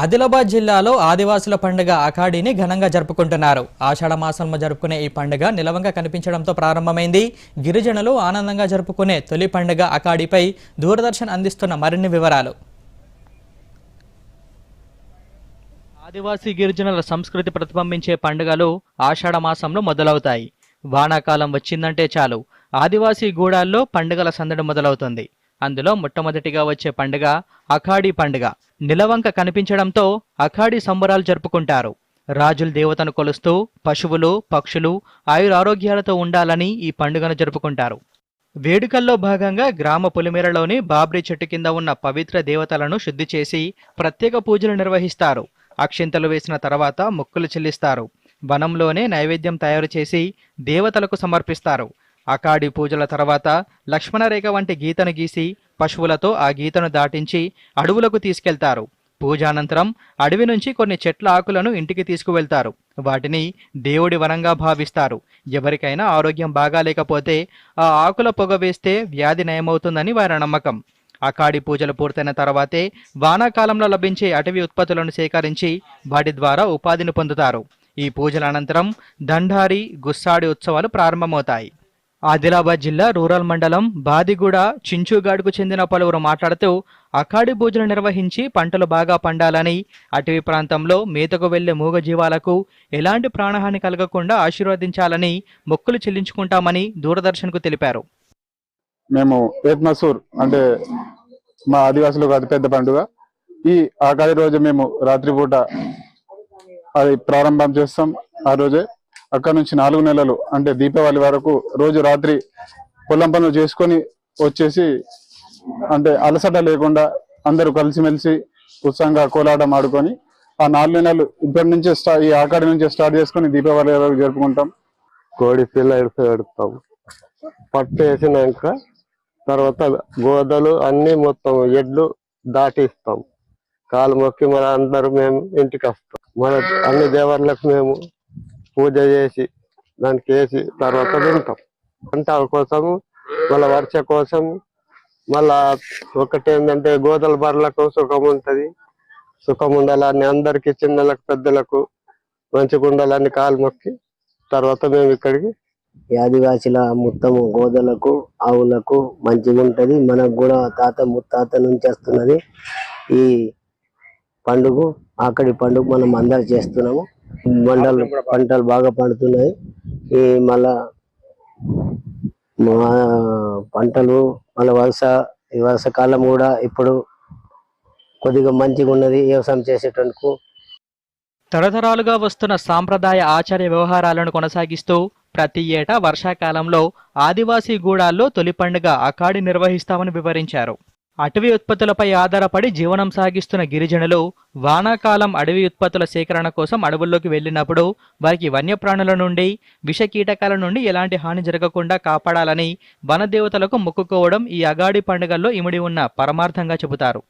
ఆదిలాబాద్ జిల్లాలో ఆదివాసుల పండుగ అఖాడీని ఘనంగా జరుపుకుంటున్నారు. ఆషాఢ మాసంలో జరుపుకునే ఈ పండుగ నిలవంగా కనిపించడంతో ప్రారంభమైంది. గిరిజనులు ఆనందంగా జరుపుకునే తొలి పండుగ అఖాడీపై దూరదర్శన్ అందిస్తున్న మరిన్ని వివరాలు. ఆదివాసీ గిరిజనుల సంస్కృతి ప్రతిబింబించే పండుగలు ఆషాఢ మాసంలో మొదలవుతాయి. వానాకాలం వచ్చిందంటే చాలు. ఆదివాసీ గూడాల్లో పండుగల సందడి మొదలవుతుంది. అందులో మొట్టమొదటిగా వచ్చే పండుగ అఖాడీ పండుగ. నిలవంక కనిపించడంతో అఖాడీ సంబరాలు జరుపుకుంటారు. రాజుల దేవతను కొలుస్తూ పశువులు పక్షులు ఆయురారోగ్యాలతో ఉండాలని ఈ పండుగను జరుపుకుంటారు. వేడుకల్లో భాగంగా గ్రామ పొలిమేరలోని బాబ్రీ చెట్టు కింద ఉన్న పవిత్ర దేవతలను శుద్ధి చేసి ప్రత్యేక పూజలు నిర్వహిస్తారు. అక్షింతలు వేసిన తర్వాత మొక్కులు చెల్లిస్తారు. వనంలోనే నైవేద్యం తయారు చేసి దేవతలకు సమర్పిస్తారు. అకాడి పూజల తర్వాత లక్ష్మణరేఖ వంటి గీతను గీసి పశువులతో ఆ గీతను దాటించి అడవులకు తీసుకెళ్తారు. పూజానంతరం అడవి నుంచి కొన్ని చెట్ల ఆకులను ఇంటికి తీసుకువెళ్తారు. వాటిని దేవుడి వనంగా భావిస్తారు. ఎవరికైనా ఆరోగ్యం బాగాలేకపోతే ఆ ఆకుల పొగ వేస్తే వ్యాధి నయమవుతుందని వారి నమ్మకం. అకాడి పూజలు పూర్తయిన తర్వాతే వానాకాలంలో లభించే అటవీ ఉత్పత్తులను సేకరించి వాటి ద్వారా ఉపాధిని పొందుతారు. ఈ పూజల అనంతరం దండారి గుస్సాడి ఉత్సవాలు ప్రారంభమవుతాయి. ఆదిలాబాద్ జిల్లా రూరల్ మండలం బాదిగూడ చించుగాడుకు చెందిన పలువురు మాట్లాడుతూ అకాడి పూజలు నిర్వహించి పంటలు బాగా పండాలని అటవీ ప్రాంతంలో మేతకు వెళ్ళే మూగజీవాలకు ఎలాంటి ప్రాణహాని కలగకుండా ఆశీర్వదించాలని మొక్కులు చెల్లించుకుంటామని దూరదర్శన్కు తెలిపారు. మేము ఏత్మసూర్ అంటే మా ఆదివాసులకు అతిపెద్ద పండుగ. ఈ ఆఖరి రోజు మేము రాత్రిపూట అది ప్రారంభం చేస్తాం. ఆ రోజే అక్కడ నుంచి నాలుగు నెలలు అంటే దీపావళి వరకు రోజు రాత్రి పొలం పనులు చేసుకొని వచ్చేసి అంటే అలసట లేకుండా అందరూ కలిసిమెలిసి ఉత్సాహంగా కోలాటం ఆడుకొని ఆ నాలుగు నెలలు ఇప్పటి నుంచే స్టా ఈ ఆకాడి నుంచే స్టార్ట్ చేసుకొని దీపావళి వరకు జరుపుకుంటాం. కోడి పిల్ల ఇడిసి పెడతాం. పట్టు వేసినాక తర్వాత గోదలు అన్ని మొత్తం ఎడ్లు దాటిస్తాం. కాలు మొక్కి మన అందరూ మేము ఇంటికి వస్తాం. మన అన్ని దేవర్లకు మేము పూజ చేసి దానికి వేసి తర్వాత తింటాం. పంటల కోసము మళ్ళా వర్ష కోసం మళ్ళా ఒకటి ఏంటంటే గోదల బర్లకు సుఖం ఉంటుంది. సుఖం ఉండాలని అందరికి చిన్నలకు పెద్దలకు మంచిగా ఉండాలని కాలు మొక్కి తర్వాత మేము ఇక్కడికి ఆదివాసుల మొత్తము గోదలకు ఆవులకు మంచిగా ఉంటుంది. మనకు కూడా తాత ముత్తాత నుంచి వస్తున్నది. ఈ పండుగ ఆకడి పండుగ మనం అందరు చేస్తున్నాము. మండలు పంటలు బాగా పండుతున్నాయి. ఈ మళ్ళా మా పంటలు మళ్ళా వర్ష ఈ వర్షాకాలం కూడా ఇప్పుడు కొద్దిగా మంచిగా ఉన్నది వ్యవసాయం చేసేటందుకు. తరతరాలుగా వస్తున్న సాంప్రదాయ ఆచార్య వ్యవహారాలను కొనసాగిస్తూ ప్రతి ఏటా వర్షాకాలంలో ఆదివాసీ గూడాల్లో తొలి పండుగ అకాడి నిర్వహిస్తామని వివరించారు. అటవీ ఉత్పత్తులపై ఆధారపడి జీవనం సాగిస్తున్న గిరిజనులు వానాకాలం అడవి ఉత్పత్తుల సేకరణ కోసం అడవుల్లోకి వెళ్ళినప్పుడు వారికి వన్యప్రాణుల నుండి విష కీటకాల నుండి ఎలాంటి హాని జరగకుండా కాపాడాలని వనదేవతలకు మొక్కుకోవడం ఈ అగాడి పండుగల్లో ఇమిడి ఉన్న పరమార్థంగా చెబుతారు.